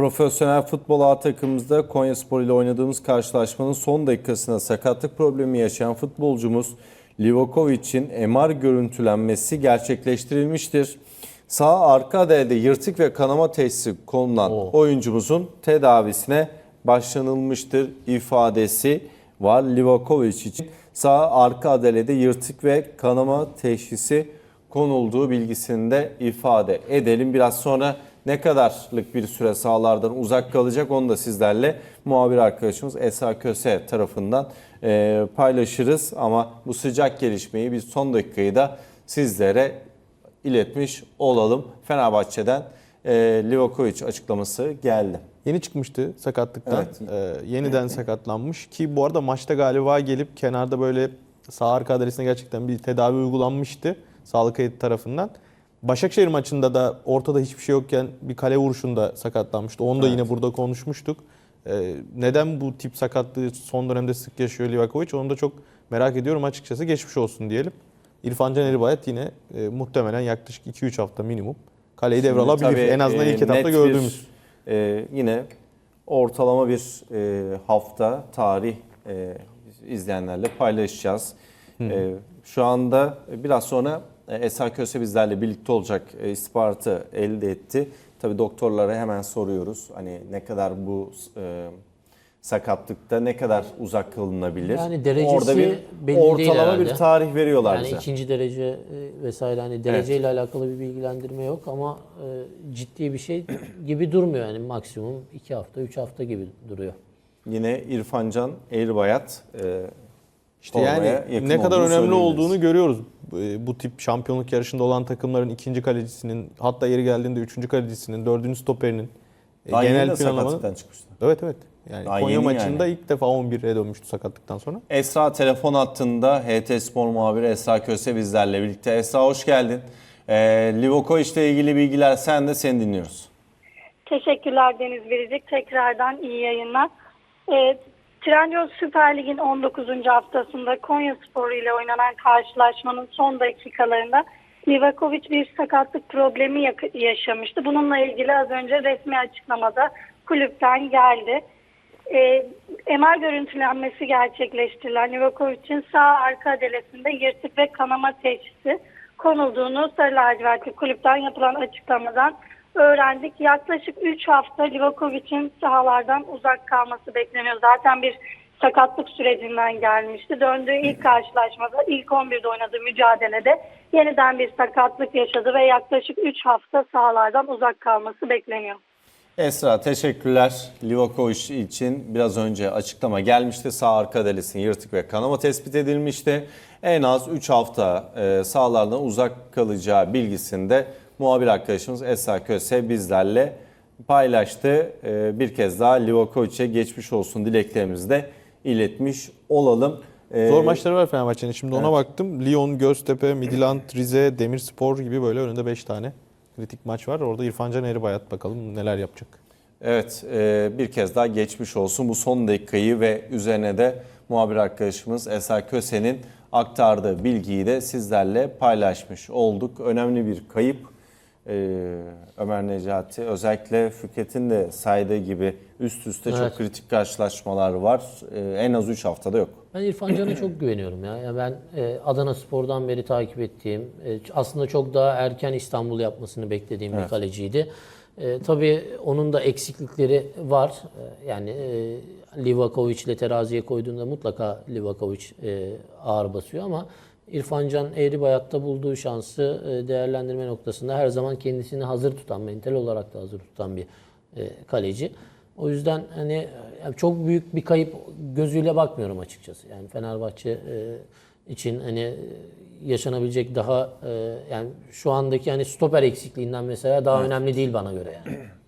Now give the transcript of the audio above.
Profesyonel futbol A takımımızda Konyaspor ile oynadığımız karşılaşmanın son dakikasında sakatlık problemi yaşayan futbolcumuz Livakovic'in MR görüntülenmesi gerçekleştirilmiştir. Sağ arka adelde yırtık ve kanama teşhisi konulan oyuncumuzun tedavisine başlanılmıştır ifadesi var Livakovic için. Sağ arka adelede yırtık ve kanama teşhisi konulduğu bilgisini de ifade edelim. Biraz sonra ne kadarlık bir süre sahalardan uzak kalacak onu da sizlerle muhabir arkadaşımız Esa Köse tarafından e, paylaşırız. Ama bu sıcak gelişmeyi biz son dakikayı da sizlere iletmiş olalım. Fenerbahçe'den e, Livakovic açıklaması geldi. Yeni çıkmıştı sakatlıktan. Evet. Ee, yeniden sakatlanmış ki bu arada maçta galiba gelip kenarda böyle sağ arka adresine gerçekten bir tedavi uygulanmıştı sağlık heyeti tarafından. Başakşehir maçında da ortada hiçbir şey yokken bir kale vuruşunda sakatlanmıştı. Onu da yine burada konuşmuştuk. Ee, neden bu tip sakatlığı son dönemde sık yaşıyor Livakovic onu da çok merak ediyorum açıkçası. Geçmiş olsun diyelim. İrfan Can Eribayat yine e, muhtemelen yaklaşık 2-3 hafta minimum kaleyi devralabilir. Tabii, En azından e, ilk etapta net bir, gördüğümüz. e, yine ortalama bir e, hafta tarih e, izleyenlerle paylaşacağız. E, şu anda biraz sonra e, Esa Köse bizlerle birlikte olacak e, istihbaratı elde etti. Tabii doktorlara hemen soruyoruz. Hani ne kadar bu e, sakatlıkta ne kadar uzak kalınabilir? Yani derecesi Orada bir belli değil ortalama bir herhalde. tarih veriyorlar Yani bize. ikinci derece e, vesaire hani dereceyle alakalı bir bilgilendirme yok ama e, ciddi bir şey gibi durmuyor yani maksimum 2 hafta 3 hafta gibi duruyor. Yine İrfancan Eğribayat e, İşte yani ne kadar olduğunu önemli olduğunu görüyoruz. Bu- Bu tip şampiyonluk yarışında olan takımların ikinci kalecisinin, hatta yeri geldiğinde üçüncü kalecisinin, dördüncü stoperinin e, Daha genel planlamanın... sakatlıktan çıkmıştı. Evet evet. Yani Daha Konya maçında yani. ilk defa 11'e dönmüştü sakatlıktan sonra. Esra telefon hattında HT Spor muhabiri Esra Köse bizlerle birlikte. Esra hoş geldin. Ee, Livakovic ile ilgili bilgiler sen de seni dinliyoruz. Teşekkürler Deniz Biricik. Tekrardan iyi yayınlar. E, Trendyol Süper Lig'in 19. haftasında Konya Spor ile oynanan karşılaşmanın son dakikalarında Livakovic bir sakatlık problemi yaşamıştı. Bununla ilgili az önce resmi açıklamada kulüpten geldi. E, MR görüntülenmesi gerçekleştirilen Livakovic'in sağ arka adelesinde yırtık ve kanama teşhisi konulduğunu Sarı Lacivertli kulüpten yapılan açıklamadan öğrendik. Yaklaşık 3 hafta Livakovic'in sahalardan uzak kalması bekleniyor. Zaten bir sakatlık sürecinden gelmişti. Döndüğü ilk karşılaşmada ilk 11'de oynadığı mücadelede yeniden bir sakatlık yaşadı ve yaklaşık 3 hafta sahalardan uzak kalması bekleniyor. Esra teşekkürler. Livakovic için biraz önce açıklama gelmişti. Sağ arka delesinin yırtık ve kanama tespit edilmişti. En az 3 hafta e, sahalardan uzak kalacağı bilgisinde muhabir arkadaşımız Esra Köse bizlerle paylaştı. E, bir kez daha Livakovic'e geçmiş olsun dileklerimizi de iletmiş olalım. E, Zor maçları var Fenerbahçe'nin. Şimdi ona baktım. Lyon, Göztepe, Midland, Rize, Demirspor gibi böyle önünde 5 tane kritik maç var. Orada İrfan Can Eribayat bakalım neler yapacak. Evet e, bir kez daha geçmiş olsun bu son dakikayı ve üzerine de muhabir arkadaşımız Eser Köse'nin aktardığı bilgiyi de sizlerle paylaşmış olduk. Önemli bir kayıp E, Ömer Necati özellikle Fikret'in de saydığı gibi üst üste çok Evet. kritik karşılaşmalar var. E, en az 3 haftada yok. Ben İrfan Can'a çok güveniyorum ya. ya ben e, Adana Spor'dan beri takip ettiğim, e, aslında çok daha erken İstanbul yapmasını beklediğim bir kaleciydi. E, tabii onun da eksiklikleri var. E, yani e, Livakovic ile teraziye koyduğunda mutlaka Livakovic e, ağır basıyor ama İrfan Can Eğribayat'ta bulduğu şansı e, değerlendirme noktasında her zaman kendisini hazır tutan, mental olarak da hazır tutan bir e, kaleci. O yüzden hani yani çok büyük bir kayıp gözüyle bakmıyorum açıkçası. Yani Fenerbahçe e, için hani e, yaşanabilecek daha e, yani şu andaki hani stoper eksikliğinden mesela daha önemli değil bana göre yani.